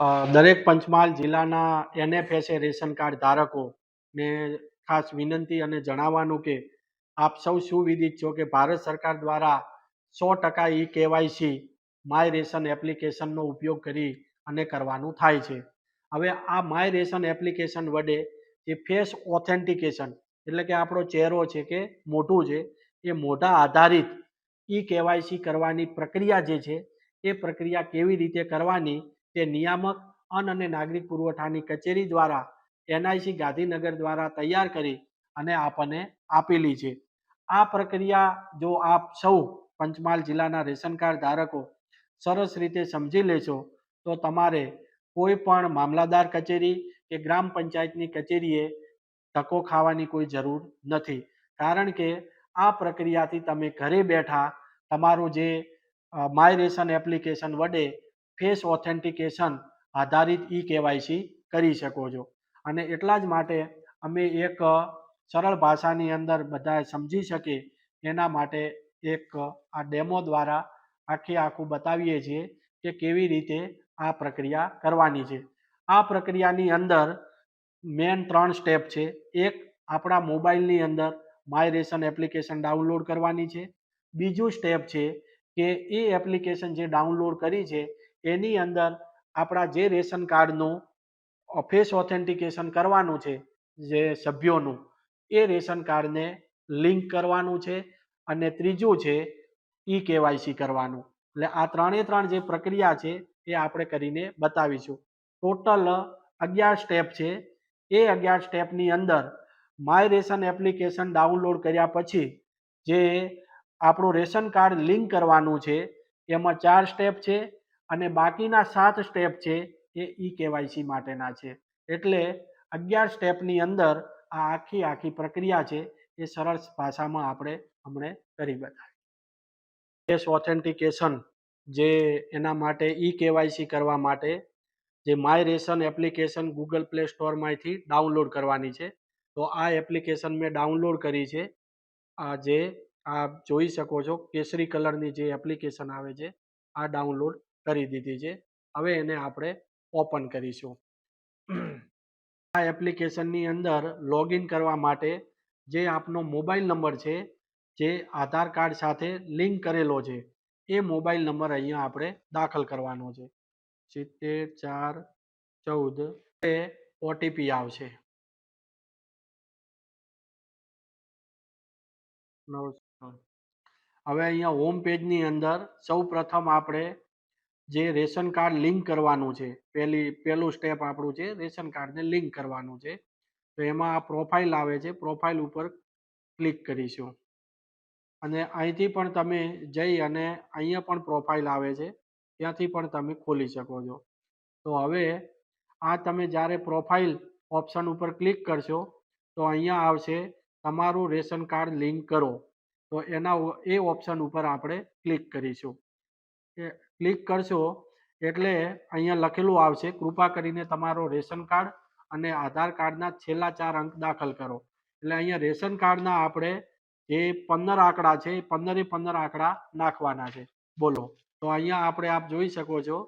દરેક પંચમહાલ જિલ્લાના NFSA ration card ધારકો ને ખાસ વિનંતી અને જણાવવાનું કે આપ સૌ સુવિદિત છો કે ભારત સરકાર દ્વારા સો ટકા ઈ કેવાયસી માય રેશન એપ્લિકેશનનો ઉપયોગ કરી અને કરવાનું થાય છે. હવે આ માય રેશન એપ્લિકેશન વડે જે ફેસ ઓથેન્ટિકેશન એટલે કે આપણો ચહેરો છે કે મોઢું છે, એ મોઢા આધારિત ઈ કેવાયસી કરવાની પ્રક્રિયા જે છે, એ પ્રક્રિયા કેવી રીતે કરવાની તે નિયામક, અન્ન અને નાગરિક પુરવઠાની કચેરી દ્વારા એનઆઈસી ગાંધીનગર દ્વારા તૈયાર કરી અને આપણને આપેલી છે. આ પ્રક્રિયા જો આપ સૌ પંચમહાલ જિલ્લાના રેશન કાર્ડ ધારકો સરસ રીતે સમજી લેશો, તો તમારે કોઈ પણ મામલાદાર કચેરી કે ગ્રામ પંચાયતની કચેરીએ ધક્કો ખાવાની કોઈ જરૂર નથી. કારણ કે આ પ્રક્રિયાથી તમે ઘરે બેઠા તમારું જે માય રેશન એપ્લિકેશન વડે ફેસ ઓથેન્ટિકેશન આધારિત ઈ કેવાયસી કરી શકો છો. અને એટલા જ માટે અમે એક સરળ ભાષાની અંદર બધા સમજી શકે એના માટે એક આ ડેમો દ્વારા આખે આખું બતાવીએ છીએ કે કેવી રીતે આ પ્રક્રિયા કરવાની છે. આ પ્રક્રિયાની અંદર મેન ત્રણ સ્ટેપ છે. એક, આપણા મોબાઈલની અંદર માય રેશન એપ્લિકેશન ડાઉનલોડ કરવાની છે. બીજું સ્ટેપ છે કે એ એપ્લિકેશન જે ડાઉનલોડ કરી છે એની અંદર આપણા જે રેશન કાર્ડનું ફેસ ઓથેન્ટિકેશન કરવાનું છે, જે સભ્યોનું, એ રેશન કાર્ડને લિંક કરવાનું છે અને ત્રીજું છે ઈ કેવાયસી કરવાનું. એટલે આ ત્રણે ત્રણ જે પ્રક્રિયા છે એ આપણે કરીને બતાવીશું. ટોટલ અગિયાર સ્ટેપ છે. એ અગિયાર સ્ટેપની અંદર માય રેશન એપ્લિકેશન ડાઉનલોડ કર્યા પછી જે આપણું રેશન કાર્ડ લિંક કરવાનું છે, એમાં ચાર સ્ટેપ છે. અને બાકીના સાત સ્ટેપ છે એ ઈ કેવાયસી માટેના છે. એટલે અગિયાર સ્ટેપની અંદર આ આખી આખી પ્રક્રિયા છે એ સરળ ભાષામાં આપણે હમણે કરી બતાવી કેસ ઓથેન્ટિકેશન જે એના માટે ઈ કેવાયસી કરવા માટે જે my ration application Google play સ્ટોરમાંથી download કરવાની છે. તો આ એપ્લિકેશન મેં ડાઉનલોડ કરી છે. આ જે આપ જોઈ શકો છો કેસરી કલરની જે એપ્લિકેશન આવે છે, આ ડાઉનલોડ કરી દીધી છે. હવે એને આપણે ઓપન કરીશું. આ એપ્લિકેશનની અંદર લોગિન કરવા માટે જે આપનો મોબાઈલ નંબર છે, જે આધાર કાર્ડ સાથે લિંક કરેલો છે, એ મોબાઈલ નંબર અહીંયા આપણે દાખલ કરવાનો છે. સિત્તેર, ચાર, ચૌદ, એ ઓટીપી આવશે. હવે અહીંયા હોમ પેજની અંદર સૌ પ્રથમ આપણે જે રેશન કાર્ડ લિંક કરવાનું છે, પહેલી, પહેલું સ્ટેપ આપણું છે રેશન કાર્ડને લિંક કરવાનું છે. તો એમાં આ પ્રોફાઇલ આવે છે, પ્રોફાઇલ ઉપર ક્લિક કરીશું. અને અહીંથી પણ તમે જઈ અને અહીંયા પણ પ્રોફાઇલ આવે છે, ત્યાંથી પણ તમે ખોલી શકો છો. તો હવે આ તમે જ્યારે પ્રોફાઇલ ઓપ્શન ઉપર ક્લિક કરશો, તો અહીંયા આવશે તમારું રેશન કાર્ડ લિંક કરો. તો એના એ ઓપ્શન ઉપર આપણે ક્લિક કરીશું. એ ક્લિક કરશો એટલે અહીંયા લખેલું આવશે, કૃપા કરીને તમારો રેશન કાર્ડ અને આધાર કાર્ડના છેલ્લા ચાર અંક દાખલ કરો. એટલે અહીંયા રેશન કાર્ડના આપણે જે પંદર આંકડા છે, એ પંદરે પંદર આંકડા નાખવાના છે. બોલો. તો અહીંયા આપણે આપ જોઈ શકો છો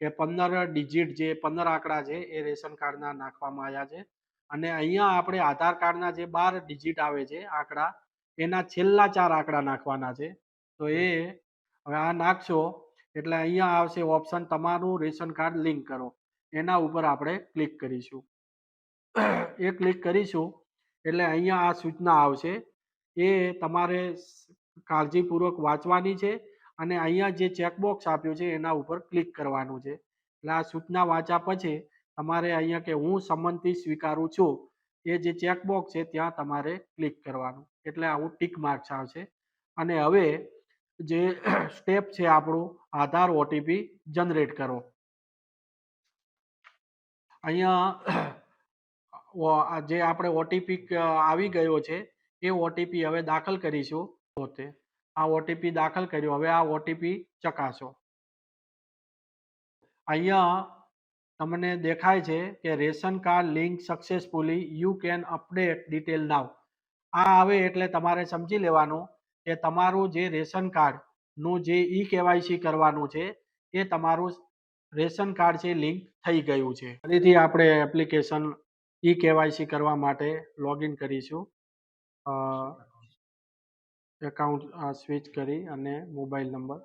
કે પંદર ડિજિટ જે પંદર આંકડા છે, એ રેશન કાર્ડના નાખવામાં આવ્યા છે. અને અહીંયા આપણે આધાર કાર્ડના જે બાર ડિજિટ આવે છે આંકડા, એના છેલ્લા ચાર આંકડા નાખવાના છે. તો એ હવે આ નાખશો એટલે અહીંયા આવશે ઓપ્શન તમારું રેશન કાર્ડ લિંક કરો. એના ઉપર આપણે ક્લિક કરીશું. એ ક્લિક કરીશું, એટલે અહીંયા આ સૂચના આવશે. એ તમારે કાળજીપૂર્વક વાંચવાની છે અને અહીંયા જે ચેકબોક્સ આપ્યું છે એના ઉપર ક્લિક કરવાનું છે. એટલે આ સૂચના વાંચ્યા પછી તમારે અહીંયા કે હું સંમતિ સ્વીકારું છું, એ જે ચેકબોક્સ છે ત્યાં તમારે ક્લિક કરવાનું. એટલે આવું ટીક માર્ક્સ આવશે. અને હવે જે સ્ટેપ છે આપણું, આધાર ઓટીપી જનરેટ કરો. અહીંયા જે આપણે ઓટીપી આવી ગયો છે, એ ઓટીપી હવે દાખલ કરીશું. પોતે. આ ઓટીપી દાખલ કર્યો, હવે આ ઓટીપી ચકાસો. અહીંયા તમને દેખાય છે કે ration card link successfully you can update detail now આ આવે એટલે તમારે સમજી લેવાનું કે તમારું જે રેશન કાર્ડનું જે ઈ કેવાયસી કરવાનું છે, એ તમારું રેશન કાર્ડ છે લિંક થઈ ગયું છે. ફરીથી આપણે એપ્લિકેશન ઈ કેવાયસી કરવા માટે લોગિન કરીશું. એકાઉન્ટ સ્વિચ કરી અને મોબાઈલ નંબર.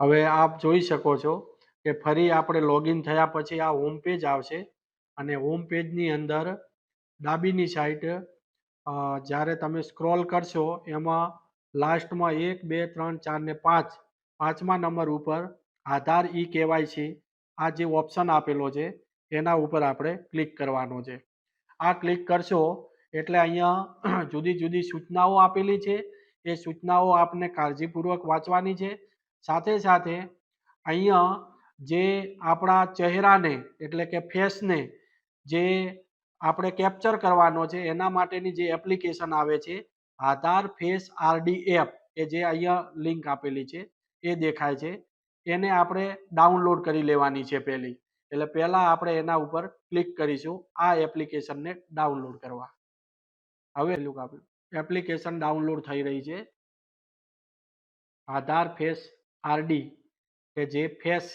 હવે આપ જોઈ શકો છો કે ફરી આપણે લોગિન થયા પછી આ હોમ પેજ આવશે અને હોમ પેજની અંદર ડાબીની સાઈડ જ્યારે તમે સ્ક્રોલ કરશો, એમાં લાસ્ટમાં એક, બે, ત્રણ, ચાર ને પાંચ, પાંચમા નંબર ઉપર આધાર ઈ કેવાયસી આ જે ઓપ્શન આપેલો છે, એના ઉપર આપણે ક્લિક કરવાનો છે. આ ક્લિક કરશો, એટલે અહીંયા જુદી જુદી સૂચનાઓ આપેલી છે. એ સૂચનાઓ આપને કાળજીપૂર્વક વાંચવાની છે. સાથે સાથે અહીંયા જે આપણા ચહેરાને, એટલે કે ફેસને જે આપણે કેપ્ચર કરવાનો છે, એના માટેની જે એપ્લિકેશન આવે છે, આધાર ફેસ આરડી એપ કે જે અહીંયા લિંક આપેલી છે, એ દેખાય છે. એને આપણે ડાઉનલોડ કરી લેવાની છે પહેલી. એટલે પહેલાં આપણે એના ઉપર ક્લિક કરીશું, આ એપ્લિકેશનને ડાઉનલોડ કરવા. હવે એપ્લિકેશન ડાઉનલોડ થઈ રહી છે. આધાર ફેસ આરડી, કે જે ફેસ,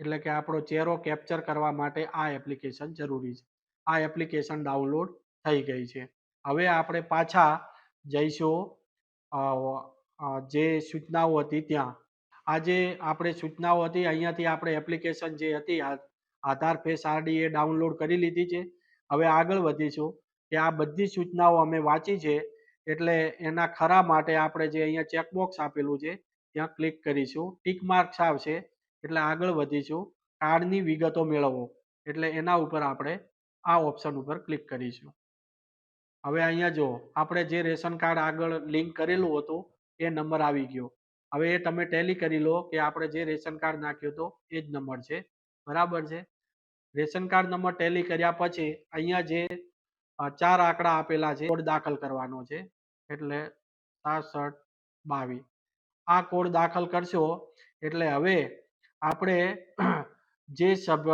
એટલે કે આપણો ચહેરો કેપ્ચર કરવા માટે આ એપ્લિકેશન જરૂરી છે. આ એપ્લિકેશન ડાઉનલોડ થઈ ગઈ છે. હવે આપણે પાછા જઈશું જે સૂચનાઓ હતી ત્યાં. આ જે આપણે સૂચનાઓ હતી, અહીંયાથી આપણે એપ્લિકેશન જે હતી આધાર ફેસ આરડી એ ડાઉનલોડ કરી લીધી છે. હવે આગળ વધીશું કે આ બધી સૂચનાઓ અમે વાંચી છે, એટલે એના ખરા માટે આપણે જે અહીંયા ચેકબોક્સ આપેલું છે, ત્યાં ક્લિક કરીશું. ટીક માર્ક્સ આવશે, એટલે આગળ વધીશું. કાર્ડની વિગતો મેળવો, એટલે એના ઉપર આપણે આ ઓપ્શન ઉપર ક્લિક કરીશું. હવે અહીંયા જો આપણે જે રેશન કાર્ડ આગળ લિંક કરેલું હતું, એ નંબર આવી ગયો. હવે એ તમે ટેલી કરી લો કે આપણે જે રેશન કાર્ડ નાખ્યો હતો, એ જ નંબર છે. બરાબર છે? રેશન કાર્ડ નંબર ટેલી કર્યા પછી, અહીંયા જે ચાર આંકડા આપેલા છે કોડ દાખલ કરવાનો છે. એટલે સાસઠ બાવીસ. આ કોડ દાખલ કરશો, એટલે હવે આપણે જે સબ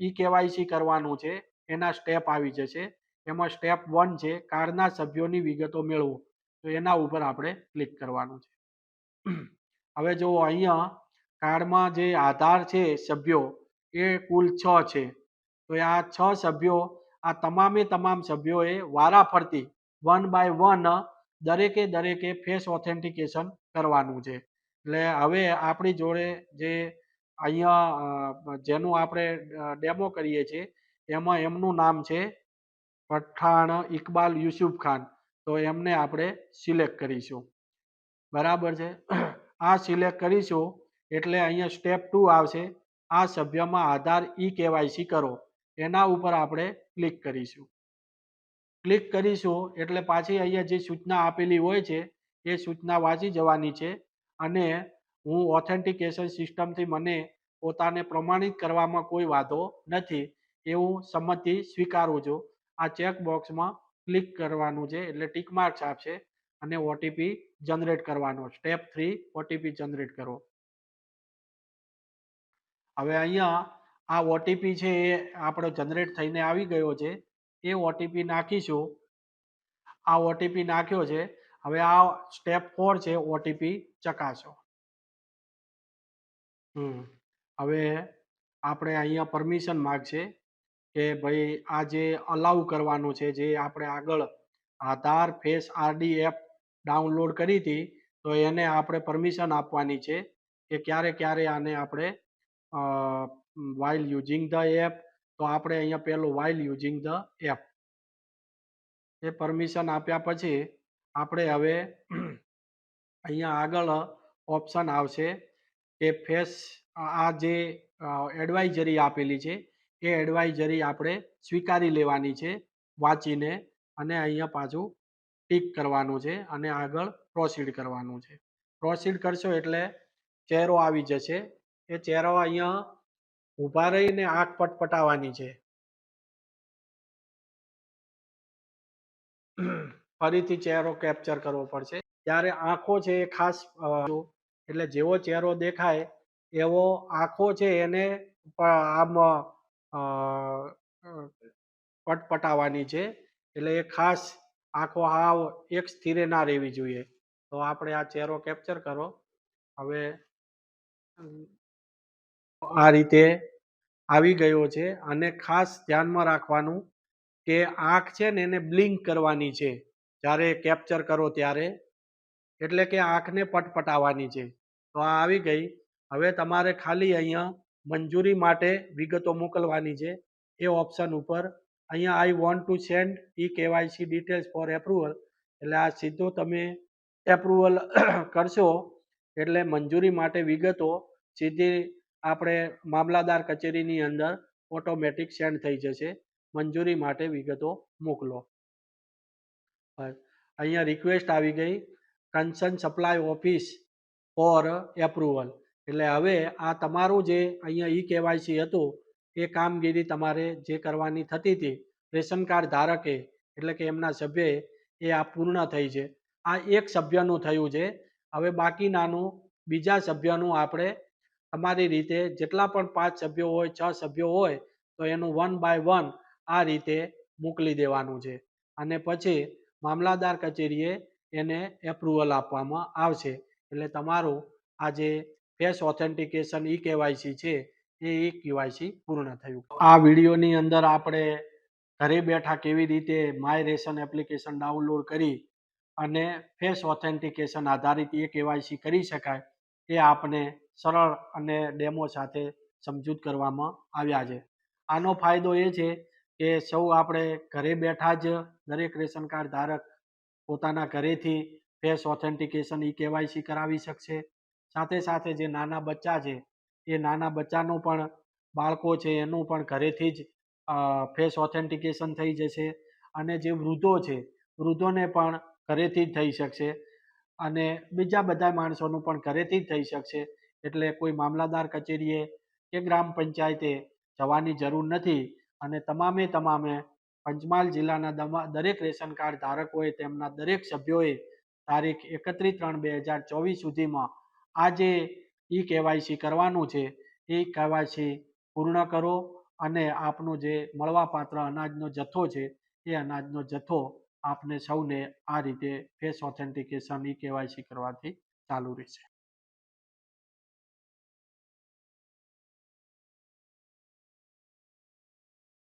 ઈ કેવાયસી કરવાનું છે, એના સ્ટેપ આવી જશે. એમાં સ્ટેપ વન છે કાર્ડના સભ્યોની વિગતો મેળવો. તો એના ઉપર આપણે ક્લિક કરવાનું છે. હવે જો અહીંયા કાર્ડમાં જે આધાર છે સભ્યો, એ કુલ છ છે. તો આ છ સભ્યો, આ તમામે તમામ સભ્યોએ વારાફરતી વન બાય વન દરેકે દરેકે ફેસ ઓથેન્ટિકેશન કરવાનું છે. એટલે હવે આપણી જોડે જે અહીંયા જેનું આપણે ડેમો કરીએ છીએ, એમાં એમનું નામ છે પઠાણ ઇકબાલ યુસુફ ખાન. તો એમને આપણે સિલેક્ટ કરીશું. બરાબર છે? આ સિલેક્ટ કરીશું એટલે અહીંયા સ્ટેપ ટુ આવશે. આ સભ્યમાં આધાર ઈ કેવાયસી કરો. એના ઉપર આપણે ક્લિક કરીશું. ક્લિક કરીશું એટલે પાછી અહીંયા જે સૂચના આપેલી હોય છે, એ સૂચના વાંચી જવાની છે અને હું ઓથેન્ટિકેશન સિસ્ટમથી મને પોતાને પ્રમાણિત કરવામાં કોઈ વાંધો નથી એવું સંમતિ સ્વીકારું છું. આ ચેક બોક્સમાં ક્લિક કરવાનું છે એટલે ટીક માર્ક્સ આપશે અને ઓટીપી જનરેટ કરવાનો. સ્ટેપ થ્રી ઓટીપી જનરેટ કરો. હવે અહીંયા આ ઓટીપી છે એ આપણો જનરેટ થઈને આવી ગયો છે. એ ઓટીપી નાખીશું. આ ઓટીપી નાખ્યો છે. હવે આ સ્ટેપ ફોર છે ઓટીપી ચકાસો. હમ. હવે આપણે અહીંયા પરમિશન માગશે કે ભાઈ આ જે અલાઉ કરવાનું છે, જે આપણે આગળ Aadhaar face RD app download કરી હતી, તો એને આપણે પરમિશન આપવાની છે કે ક્યારે ક્યારે આને આપણે વાઇલ યુઝિંગ ધ એપ તો આપણે અહીંયા પેલું વાઇલ યુઝિંગ ધ એપ એ પરમિશન આપ્યા પછી આપણે હવે અહીંયા આગળ ઓપ્શન આવશે કે ફેસ આ જે એડવાઇઝરી આપેલી છે, એ એડવાઇઝરી આપણે સ્વીકારી લેવાની છે, વાંચીને અને અહીંયા પાછું ટીક કરવાનું છે અને આગળ પ્રોસીડ કરવાનું છે. પ્રોસીડ કરશો એટલે ચહેરો આવી જશે. એ ચહેરો અહીંયા ઊભા રહીને આંખ પટપટાવવાની છે. ફરીથી ચહેરો કેપ્ચર કરવો પડશે. ત્યારે આંખો છે એ ખાસ એટલે જેવો ચહેરો દેખાય, એવો આંખો છે એને આમ પટપટાવવાની છે. એટલે એ ખાસ આંખો હાવ એક સ્થિરે ના રહેવી જોઈએ. તો આપણે આ ચહેરો કેપ્ચર કરો. હવે આ રીતે આવી ગયો છે અને ખાસ ધ્યાનમાં રાખવાનું કે આંખ છે ને એને બ્લિંક કરવાની છે. જ્યારે કેપ્ચર કરો ત્યારે એટલે કે આંખને પટપટાવવાની છે. તો આ આવી ગઈ. હવે તમારે ખાલી અહીંયા મંજૂરી માટે વિગતો મોકલવાની છે. એ ઓપ્શન ઉપર. અહીંયા I want to send e KYC details for approval એટલે આ સીધો તમે એપ્રુવલ કરશો. એટલે મંજૂરી માટે વિગતો સીધી આપણે મામલાદાર કચેરીની અંદર ઓટોમેટિક સેન્ડ થઈ જશે. મંજૂરી માટે વિગતો મોકલો. અહીંયા રિક્વેસ્ટ આવી ગઈ. Concern supply office for approval એટલે હવે આ તમારું જે અહીંયા ઈ કેવાયસી હતું, એ કામગીરી તમારે જે કરવાની થતી હતી, રેશન કાર્ડ ધારકે, એટલે કે એમના સભ્યએ એ આ પૂર્ણ થઈ છે. આ એક સભ્યનું થયું છે. હવે બાકીનાનું, બીજા સભ્યનું આપણે તમારી રીતે જેટલા પણ પાંચ સભ્યો હોય, છ સભ્યો હોય, તો એનું વન બાય વન આ રીતે મોકલી દેવાનું છે. અને પછી મામલાદાર કચેરીએ એને એપ્રુવલ આપવામાં આવશે. એટલે તમારું આ જે ફેસ ઓથેન્ટિકેશન ઈ કેવાયસી છે, એ ઈ કેવાયસી પૂર્ણ થયું. આ વિડીયોની અંદર આપણે ઘરે બેઠા કેવી રીતે માય રેશન એપ્લિકેશન ડાઉનલોડ કરી અને ફેસ ઓથેન્ટિકેશન આધારિત એ કેવાયસી કરી શકાય, એ આપણે સરળ અને ડેમો સાથે સમજૂત કરવામાં આવ્યા છે. આનો ફાયદો એ છે કે સૌ આપણે ઘરે બેઠા જ દરેક રેશન કાર્ડ ધારક પોતાના ઘરેથી ફેસ ઓથેન્ટિકેશન ઈ કેવાયસી કરાવી શકશે. સાથે સાથે જે નાના બચ્ચા છે, એ નાના બચ્ચાનું પણ બાળકો છે, એનું પણ ઘરેથી જ ફેસ ઓથેન્ટિકેશન થઈ જશે અને જે વૃદ્ધો છે, વૃદ્ધોને પણ ઘરેથી જ થઈ શકશે અને બીજા બધા માણસોનું પણ ઘરેથી જ થઈ શકશે. એટલે કોઈ મામલાદાર કચેરીએ કે ગ્રામ પંચાયતે જવાની જરૂર નથી અને તમામે તમામે પંચમહાલ જિલ્લાના દરેક રેશન કાર્ડ ધારકોએ તેમના દરેક સભ્યોએ તારીખ એકત્રીસ ત્રણ બે હજાર ચોવીસ સુધીમાં આ જે ઈ કેવાયસી કરવાનું છે. એ કેવાયસી પૂર્ણ કરો અને આપનું જે મળવાપાત્ર અનાજનો જથ્થો છે, એ અનાજનો જથ્થો આપને સૌને આ રીતે ફેસ ઓથેન્ટિકેશન ઈ કેવાયસી કરવાથી ચાલુ રહેશે.